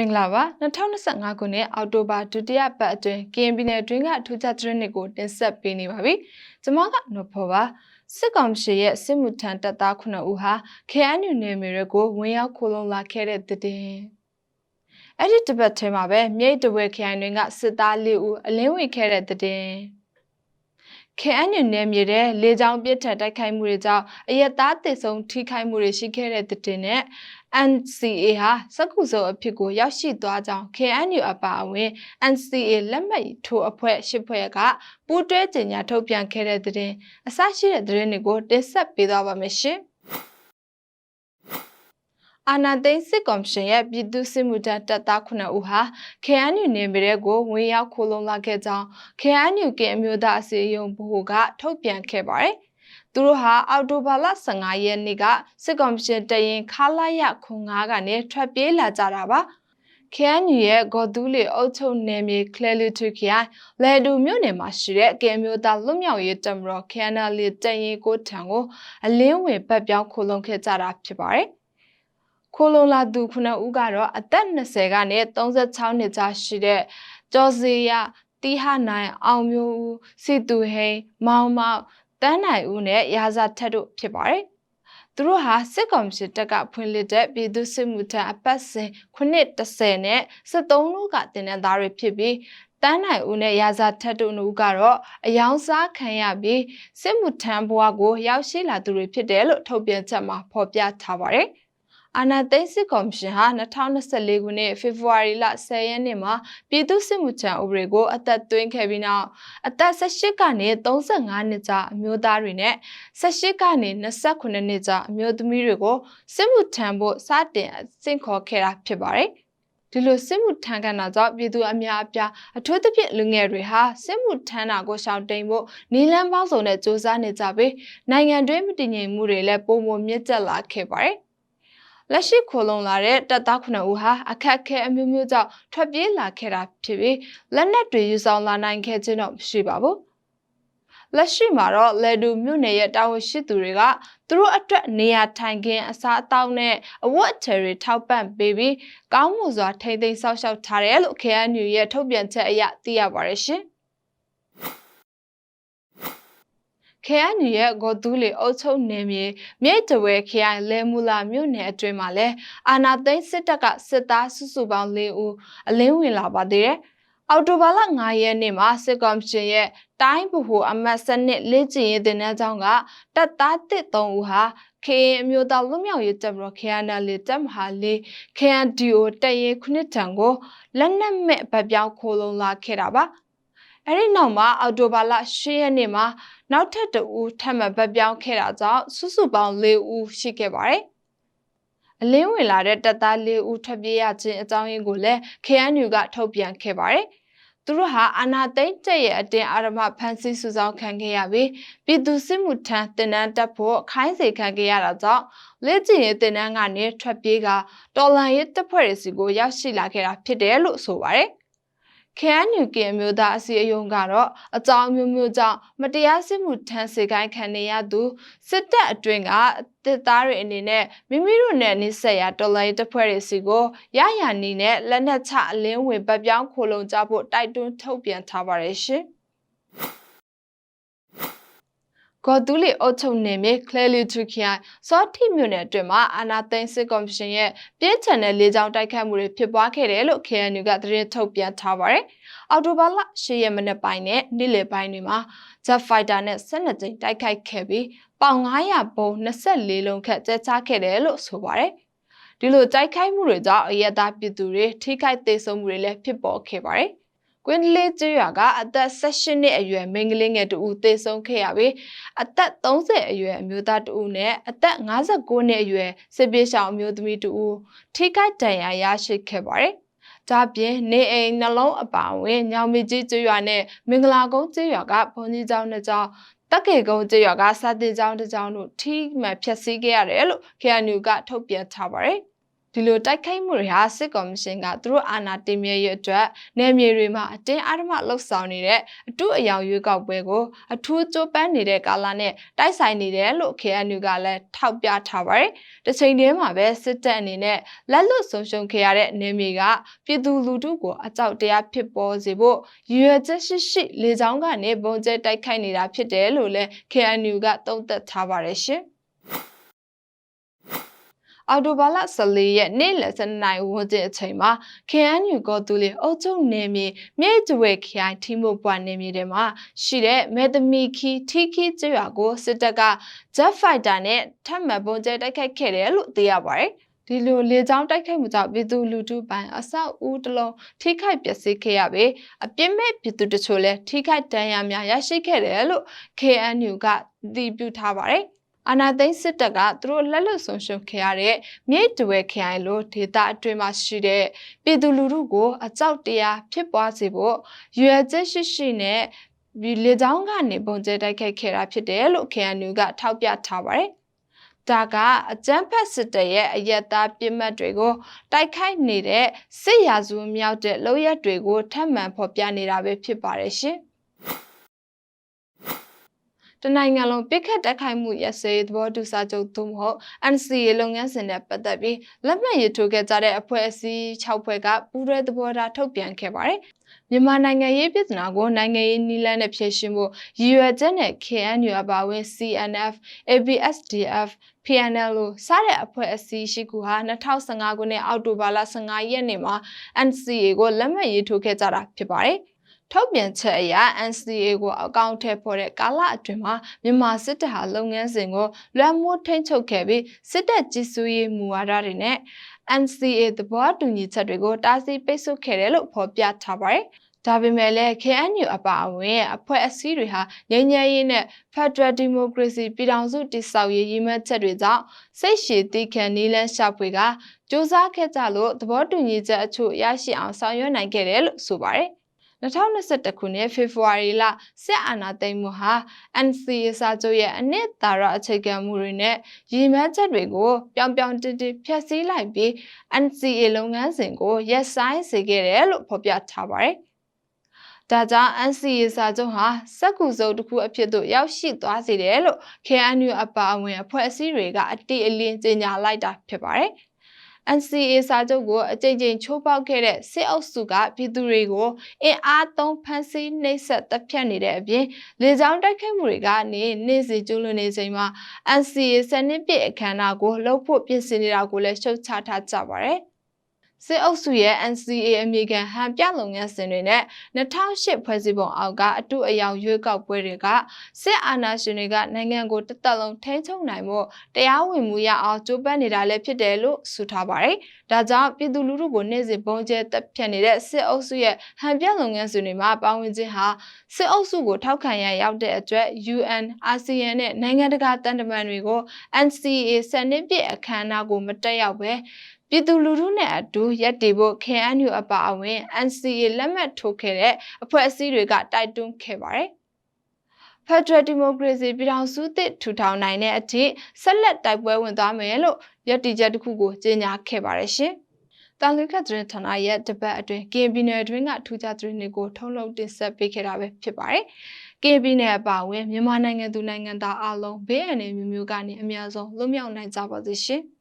မင်္ဂလာပါ2025ခုနှစ်အောက်တိုဘာဒုတိယပတ်အတွင်း KN ပြည်နယ်အတွင်းကထူးခြားသတင်းတွေကိုတင်ဆက်ပေးနေပါပြီ။ကျွန်မကနော်ဖော်ပါစစ်ကောင်စီရဲ့စစ်မှုထမ်းတပ်သား9ဦးဟာ KNU နယ်မြေတွေကိုဝင်ရောက်ခိုလုံလာခဲ့တဲ့တဲ့တင်။အဲ့ဒီတပတ်ထဲမှာပဲမြိတ်တဝဲခရိုင်တွင်ကစစ်သား၄ဦးအလင်းဝင်ခဲ့တဲ့တဲ့တင်။ KNU နယ်မြေတဲ့လေကြောင်းပစ်ထက်တိုက်ခိုက်မှုတွေကြောင့်အရက်သားတည်ဆုံထိခိုက်မှုတွေရှိခဲ့တဲ့တဲ့တင်နဲ့ NCA ဟာစက္ကူစုံအဖြစ်ကိုရောက်ရှိသွားကြောင်း KNU အပါအဝင် NCA လက်မှတ်ထိုးအဖွဲ့ရှစ်ဖွဲ့ကပူးတွဲကြေညာထုတ်ပြန်ခဲ့တဲ့သတင်းအစရှိတဲ့သတင်းတွေကိုတင်ဆက်ပေးသွားပါမယ်ရှင်။ အာနာသိန်းစစ်ကော်မရှင်ရဲ့ပြည်သူ့စစ်မှုထမ်းတပ်သား9ဦးဟာ KNU နေပြည်တော်ကိုဝင်ရောက်ခိုးလုံလာခဲ့ကြောင်း KNU ကအမျိုးသားအစည်းအရုံးဘဟုကထုတ်ပြန်ခဲ့ပါတယ်။သူတို့ဟာအော်တိုဘာလ15ရက်နေ့ကစစ်ကောင်စီတရင်ခလာရခွန်9ကနေထွက်ပြေးလာကြတာပါ။ KNU ရဲ့ဂေါ်တူးလီအုပ်ချုပ်နယ်မြေကလဲလူထူခရိုင်လဲဒူမြို့နယ်မှာရှိတဲ့ကဲမျိုးသားလွတ်မြောက်ရေးတမတော် KNL တရင်ကိုထံကိုအလင်းဝင်ပတ်ပြောင်းခိုလုံခဲ့ကြတာဖြစ်ပါတယ်။ ခိုလုံလာသူခုနှစ်ဦးကတော့အသက်20ကနေ36နှစ်ကြားရှိတဲ့ကျော်စီရတီဟာနိုင်အောင်မျိုးဦးစီတူဟိန်မောင်မောင်တန်းနိုင်ဦးနဲ့ရာဇာထက်တို့ဖြစ်ပါတယ်။သူတို့ဟာစစ်ကောင်စီတပ်ကဖွင့်လှစ်တဲ့ပြည်သူစစ်မှုထမ်းအပတ်စဉ်930နဲ့73တို့ကတင်တဲ့သားတွေဖြစ်ပြီးတန်းနိုင်ဦးနဲ့ရာဇာထက်တို့တို့ကတော့အယောင်စားခံရပြီးစစ်မှုထမ်းဘဝကိုရောက်ရှိလာသူတွေဖြစ်တယ်လို့ထုတ်ပြန်ချက်မှာဖော်ပြထားပါတယ်။ အာဏာသိမ်းစစ်ကော်မရှင်ဟာ2024ခုနှစ်ဖေဖော်ဝါရီလ10ရက်နေ့မှာပြည်သူ့စစ်မှုထမ်းဥပဒေကိုအသက်သွင်းခဲ့ပြီးနောက်အသက်18ကနေ35နှစ်ကြာအမျိုးသားတွေနဲ့18ကနေ29နှစ်ကြာအမျိုးသမီးတွေကိုစစ်မှုထမ်းဖို့စတင်စင့်ခေါ်ခဲ့တာဖြစ်ပါတယ်။ဒီလိုစစ်မှုထမ်းခံတာကြောင့်ပြည်သူအများအပြားအထူးသဖြင့်လူငယ်တွေဟာစစ်မှုထမ်းတာကိုရှောင်တိန်ဖို့နီလန်းပေါင်းစုံနဲ့စ조사နေကြပြီးနိုင်ငံတွင်းမတည်ငြိမ်မှုတွေလည်းပုံမမြင့်တက်လာခဲ့ပါတယ်။ လက်ရှိခိုလုံလာတဲ့တပ်သား9ဦးဟာအခက်အခဲအမျိုးမျိုးကြောင့်ထွက်ပြေးလာခဲ့တာဖြစ်ပြီးလက်နက်တွေယူဆောင်လာနိုင်ခဲ့ခြင်းတော့မရှိပါဘူးလက်ရှိမှာတော့လေဒူမြို့နယ်ရဲ့တာဝန်ရှိသူတွေကသူတို့အတွက်နေရာထိုင်ခင်းအစားအသောက်နဲ့အဝတ်အထည်တွေထောက်ပံ့ပေးပြီးကောင်းမှုစွာထိမ့်သိမ်းဆောက်ရှောက်ထားတယ်လို့ KNU ရဲ့ထုတ်ပြန်ချက်အရသိရပါတယ်ရှင်။ KNU ရဲ့ဂေါ်တူးလီအုပ်ချုပ်နယ်မြေမြိတ်တဝဲခရိုင်လဲမူလာမြို့နယ်အတွင်းမှာလဲအာနာသိန်းစစ်တပ်ကစစ်သားစုစုပေါင်း၄ဦးအလင်းဝင်လာပါသေးတယ်။အော်တိုဘာလ9ရက်နေ့မှာစစ်ကောင်စီရဲ့တိုင်းဗဟိုအမတ်စနစ်လက်ကျင်ရေးတင်တဲ့ကြောင်းကတပ်သားတစ်3ဦးဟာ KN အမျိုးသားလူမျိုးရေးတပ်မတော် KNL တပ်မဟာလေး KNDO တပ်ရင်းခုနှစ်တန်ကိုလက်နက်မဲ့ဗပြောင်းခိုးလုံလာခဲ့တာပါ။အဲဒီနောက်မှာအော်တိုဘာလ10ရက်နေ့မှာ နောက်ထပ်တဦးထပ်မံပတ်ပြောင်းခဲ့တာကြောင့်စုစုပေါင်း၄ဦးရှိခဲ့ပါတယ်။အလင်းဝင်လာတဲ့တပ်သား၄ဦးထွက်ပြေးရခြင်းအကြောင်းရင်းကိုလည်း KNU ကထုတ်ပြန်ခဲ့ပါတယ်။သူတို့ဟာအာနာသိန်းတက်ရဲ့အတင်းအာရမဖန်ဆီးစုဆောင်ခံခဲ့ရပြီးပြည်သူစစ်မှုထမ်းတင်နန်းတက်ဖို့ခိုင်းစေခံခဲ့ရတာကြောင့်လက်ကျင်ရဲ့တင်နန်းကနေထွက်ပြေးကတော်လန်ရဲ့တပ်ဖွဲ့တွေစီကိုရောက်ရှိလာခဲ့တာဖြစ်တယ်လို့ဆိုပါတယ်။ KNU ကမျိုးသားအစည်းအရုံးကတော့အကြောင်းမျိုးမျိုးကြောင့်မတရားစစ်မှုထမ်းစေခိုင်းခံနေရသူစစ်တပ်အတွင်းကတစ်သားတွေအနေနဲ့မိမိတို့နဲ့နှိစက်ရတော်လိုင်းတပ်ဖွဲ့တွေစီကိုရရနီနဲ့လက်နက်ချအလင်းဝင်ပတ်ပြောင်းခိုလုံကြဖို့တိုက်တွန်းထုတ်ပြန်ထားပါတယ်ရှင်။ ဂေါ်တူးလီအုပ်ချုပ်နေမြေကလဲလီထူခရိုင်စောတိမြို့နယ်အတွင်းမှာအာနာသိန်းစစ်ကော်မရှင်ရဲ့ပြင်းထန်တဲ့လေကြောင်းတိုက်ခတ်မှုတွေဖြစ်ပွားခဲ့တယ်လို့ KNU ကသတင်းထုတ်ပြန်ထားပါတယ်။အော်တိုဘာလ10ရက်မနေ့ပိုင်းနဲ့နေ့လယ်ပိုင်းတွေမှာ Jet Fighter နဲ့12ကြိမ်တိုက်ခိုက်ခဲ့ပြီးပေါင်900ဘုံ24လုံးခန့်ကျချခဲ့တယ်လို့ဆိုပါတယ်။ဒီလိုတိုက်ခိုက်မှုတွေကြောင့်အရသာပြည်သူတွေထိခိုက်သေးဆုံးမှုတွေလည်းဖြစ်ပေါ်ခဲ့ပါတယ်။ ကွင်းလေးကျွရွာကအသက်18နှစ်အရွယ်မိန်းကလေးငယ်တဦးသေဆုံးခဲ့ရပြီးအသက်30အရွယ်အမျိုးသားတဦးနဲ့အသက်59နှစ်အရွယ်စစ်ပြေးရှောင်အမျိုးသမီးတဦးထိခိုက်ဒဏ်ရာရရှိခဲ့ပါတယ်။ဒါပြင်နေအိမ်နှလုံးအပါအဝင်ညောင်မီကြီးကျွရွာနဲ့မင်္ဂလာကုန်းကျွရွာကဘုန်းကြီးကျောင်းနှစ်ကျောင်းတက်ကေကုန်းကျွရွာကစာတင်ကျောင်းတစ်ကျောင်းတို့ထိမှန်ဖျက်ဆီးခဲ့ရတယ်လို့ KNU ကထုတ်ပြန်ထားပါတယ်။ ဒီလိုတိုက်ခိုက်မှုတွေဟာစစ်ကော်မရှင်ကသူတို့အာဏာတည်မြဲရေးအတွက်နယ်မြေတွေမှာအတင်းအဓမ္မလှုပ်ဆောင်နေတဲ့အတုအယောင်ရွေးကောက်ပွဲကိုအထူးကြိုးပမ်းနေတဲ့ကာလနဲ့တိုက်ဆိုင်နေတယ်လို့ KNU ကလည်းထောက်ပြထားပါတယ်။တစ်ချိန်တည်းမှာပဲစစ်တပ်အနေနဲ့လက်လွတ်ဆုံးရှုံးခဲ့ရတဲ့နယ်မြေကပြည်သူလူထုကိုအကြောက်တရားဖြစ်ပေါ်စေဖို့ရည်ရွယ်ချက်ရှိရှိလေကြောင်းကနေပုံကျဲတိုက်ခိုက်နေတာဖြစ်တယ်လို့လည်း KNU ကသုံးသပ်ထားပါတယ်ရှင်။ အော်တိုဘာလ14ရက်နေ့လယ်7နာရီဝန်းကျင်အချိန်မှာ KNU ကောတူလီအုပ်ချုပ်နယ်မြေမြေကျွေခရိုင်ထီမိုပွားနယ်မြေတွေမှာရှိတဲ့မဲသမီခီထီခီကျွာကိုစစ်တပ်က Jet Fighter နဲ့ထပ်မံပုံကျဲတိုက်ခိုက်ခဲ့တယ်လို့သိရပါတယ်။ဒီလိုလေကြောင်းတိုက်ခိုက်မှုကြောင့်ပြည်သူလူထုပိုင်းအဆောက်အဦတစ်လုံးထိခိုက်ပျက်စီးခဲ့ရပြီးအပြစ်မဲ့ပြည်သူတချို့လည်းထိခိုက်ဒဏ်ရာများရရှိခဲ့တယ်လို့ KNU ကသိပြုထားပါတယ်။ အာနာသိန်းစစ်တပ်ကသူတို့လက်လွတ်ဆုံးရှုံးခဲ့ရတဲ့မြိတ်တဝဲခရိုင်လိုဒေသအတွင်းမှာရှိတဲ့ပြည်သူလူထုကိုအကြောက်တရားဖြစ်ပွားစေဖို့ရွယ်ချက်ရှိရှိနဲ့ဒီလေကြောင်းကနေပုံကျဲတိုက်ခိုက်ခဲ့တာဖြစ်တယ်လို့ KNU ကထောက်ပြထားပါတယ်။ဒါကအကြမ်းဖက်စစ်တပ်ရဲ့အယက်သားပြစ်မှတ်တွေကိုတိုက်ခိုက်နေတဲ့စစ်ရာဇဝမြောက်တဲ့လုပ်ရက်တွေကိုထပ်မံဖော်ပြနေတာပဲဖြစ်ပါတယ်ရှင်။ တနိုင်ငံလုံးပြစ်ခတ်တက်ခိုက်မှုရစေသဘောတူစာချုပ်သို့မဟုတ် NCA လုပ်ငန်းစဉ်နဲ့ပတ်သက်ပြီးလက်မှတ်ရေးထိုးခဲ့ကြတဲ့အဖွဲ့အစည်း6ဖွဲ့ကပူးတွဲသဘောထားထုတ်ပြန်ခဲ့ပါတယ်။မြန်မာနိုင်ငံရေးပြည်နာကိုနိုင်ငံရေးနည်းလမ်းနဲ့ဖြေရှင်းဖို့ရည်ရွယ်ချက်နဲ့ KNU အပါအဝင် CNF, ABSDF, PNL လို့စတဲ့အဖွဲ့အစည်းရှိခုဟာ2015ခုနှစ်အောက်တိုဘာလ15ရက်နေ့မှာ NCA ကိုလက်မှတ်ရေးထိုးခဲ့ကြတာဖြစ်ပါတယ်။ ထုတ်ပြန်ချက်အရ NCA ကိုအကောင့်ထည့်ဖော်တဲ့ကာလအတွင်းမှာမြန်မာစစ်တပ်ဟာလုပ်ငန်းစဉ်ကိုလွှမ်းမိုးထိန်းချုပ်ခဲ့ပြီးစစ်တပ်ကြီးစိုးရေးမူဝါဒတွေနဲ့ NCA သဘောတူညီချက်တွေကိုတားဆီးပိတ်ဆို့ခဲ့တယ်လို့ဖော်ပြထားပါတယ်။ဒါပေမဲ့လည်း KNU အပါအဝင်အဖွဲ့အစည်းတွေဟာငြိမ်းချမ်းရေးနဲ့ Federal Democracy ပြည်ထောင်စုတည်ဆောက်ရေးရည်မှန်းချက်တွေကြောင့်စိတ်ရှည်တိခံနီးလန်းရှာဖွေကစ조사ခဲ့ကြလို့သဘောတူညီချက်အချို့ရရှိအောင်ဆောင်ရွက်နိုင်ခဲ့တယ်လို့ဆိုပါတယ် 2021ခုနှစ်ဖေဖော်ဝါရီလစစ်အာဏာသိမ်းမှုဟာ NCA စာချုပ်ရဲ့အနှစ်သာရအခြေခံမှုတွေနဲ့ရည်မှန်းချက်တွေကိုပြောင်ပြောင်တင်းတင်းဖျက်ဆီးလိုက်ပြီး NCA လုပ်ငန်းစဉ်ကိုရပ်ဆိုင်းစေခဲ့တယ်လို့ဖော်ပြထားပါတယ်။ဒါကြောင့် NCA စာချုပ်ဟာစက်ကူစုပ်တစ်ခုအဖြစ်သို့ရောက်ရှိသွားစေတယ်လို့ KNU အပါအဝင်အဖွဲ့အစည်းတွေကအတိအလင်းကြေညာလိုက်တာဖြစ်ပါတယ်။ NCA စာချုပ်ကိုအကြိမ်ကြိမ်ချိုးဖောက်ခဲ့တဲ့စစ်အုပ်စုကပြည်သူတွေကိုအင်အားသုံးဖမ်းဆီးနှိပ်စက်တပ်ဖြတ်နေတဲ့အပြင်လေကြောင်းတိုက်ခိုက်မှုတွေကနေနေ့စဉ်ကျူးလွန်နေချိန်မှာ NCA စနစ်ပြည့်အခမ်းအနားကိုလှုပ်ဖို့ပြင်ဆင်နေတာကိုလည်းရှုတ်ချထားကြပါတယ် စစ်အုပ်စုရဲ့ NCA အမေခံဟန်ပြလုပ်ငန်းစဉ်တွေနဲ့2008ဖွဲ့စည်းပုံအောက်ကအတူအယောင်ရွေးကောက်ပွဲတွေကစစ်အာဏာရှင်တွေကနိုင်ငံကိုတသက်လုံးထိန်းချုပ်နိုင်မှုတရားဝင်မှုရအောင်ကြိုးပမ်းနေတာလည်းဖြစ်တယ်လို့ဆိုထားပါတယ်။ဒါကြောင့်ပြည်သူလူထုကိုနေ့စဉ်ပုံကျဲတပ်ဖြတ်နေတဲ့စစ်အုပ်စုရဲ့ဟန်ပြလုပ်ငန်းစဉ်တွေမှာပါဝင်ခြင်းဟာစစ်အုပ်စုကိုထောက်ခံရရောက်တဲ့အတွက် UN, ASEAN နဲ့နိုင်ငံတကာတန်တမန်တွေကို NCA စနစ်ပြည့်အခမ်းအနားကိုမတက်ရောက်ပဲ ပြည်သူလူထုနဲ့အတူရပ်တည်ဖို့ KNU အပါအဝင် NCA လက်မှတ်ထိုးခဲ့တဲ့အဖွဲ့အစည်းတွေကတိုက်တွန်းခဲ့ပါတယ်။ Federal Democracy ပြည်ထောင်စုသစ်ထူထောင်နိုင်တဲ့အထိဆက်လက်တိုက်ပွဲဝင်သွားမယ်လို့ရည်တည်ချက်တစ်ခုကိုကြေညာခဲ့ပါတယ်ရှင်။တန်လွခတ်သတင်းဌာနရဲ့တပတ်အတွင်း KB နယ်အတွင်းကထူးခြားသတင်းတွေကိုထုတ်လုပ်တင်ဆက်ပေးခဲ့တာပဲဖြစ်ပါတယ်။ KB နယ်အပါအဝင်မြန်မာနိုင်ငံသူနိုင်ငံသားအလုံးဘေးအန္တရာယ်မျိုးမျိုးကနေအများဆုံးလွတ်မြောက်နိုင်ကြပါစေရှင်။